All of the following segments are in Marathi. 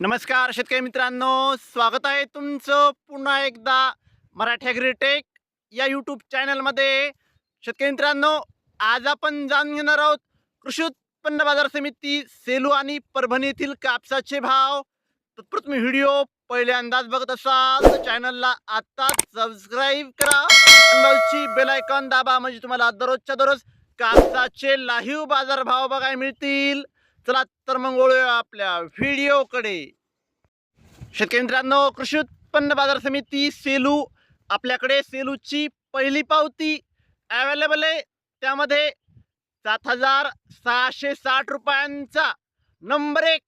नमस्कार शेतकरी मित्रांनो स्वागत आहे तुमचं पुन्हा एकदा मराठी ॲग्रीटेक या यूट्यूब चॅनलमध्ये शेतकरी मित्रांनो आज आपण जाणून घेणार आहोत कृषी उत्पन्न बाजार समिती सेलू आणि परभणी येथील कापसाचे भाव. तत्पूर्वी व्हिडिओ पहिल्यांदाच बघत असाल तर चॅनलला आत्ताच सबस्क्राईब करा. बेल बेलायकॉन दाबा म्हणजे तुम्हाला दररोजच्या दररोज कापसाचे लाईव्ह बाजारभाव बघायला मिळतील. चला तर मग वळूया आपल्या व्हिडिओकडे. शेतकरी मित्रांनो कृषी उत्पन्न बाजार समिती सेलू आपल्याकडे सेलूची पहिली पावती अवेलेबल आहे. त्यामध्ये सात हजार सहाशे साठ रुपयांचा नंबर एक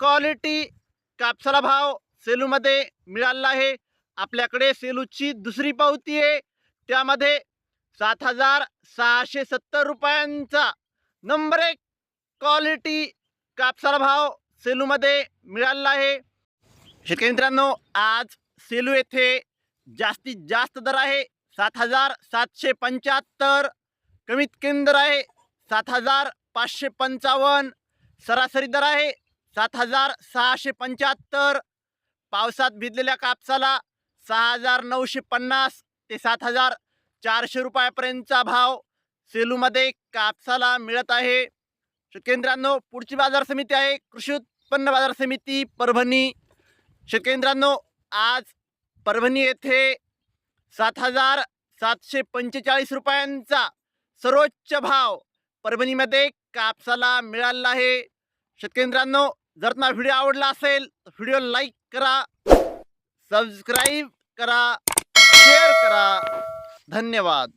क्वालिटी कापसाला भाव सेलूमध्ये मिळाला आहे. आपल्याकडे सेलूची दुसरी पावती आहे. त्यामध्ये सात हजार सहाशे सत्तर रुपयांचा नंबर एक क्वालिटी कापसाला भाव सेलूमध्ये मिळालेला आहे. शेतकरी मित्रांनो आज सेलू येथे जास्तीत जास्त दर आहे. सात हजार सातशे पंच्याहत्तर कमीत कमी दर आहे. सात हजार पाचशे पंचावन्न सरासरी दर आहे. सात हजार सहाशे पंच्याहत्तर पावसात भिजलेल्या कापसाला सहा हजार नऊशे पन्नास ते सात हजार चारशे रुपयापर्यंतचा भाव सेलूमध्ये कापसाला मिळत आहे. शेतकरी पुढची बाजार समिती आहे कृषी उत्पन्न बाजार समिती परभणी. शेतकरी आज परभणी येथे सात हजार सातशे पंचेचाळीस रुपयांचा सर्वोच्च भाव परभणीमध्ये कापसाला मिळाला आहे. शेतकरी जर तुम्हाला व्हिडिओ आवडला असेल तर व्हिडिओ लाईक करा सबस्क्राईब करा शेअर करा. धन्यवाद.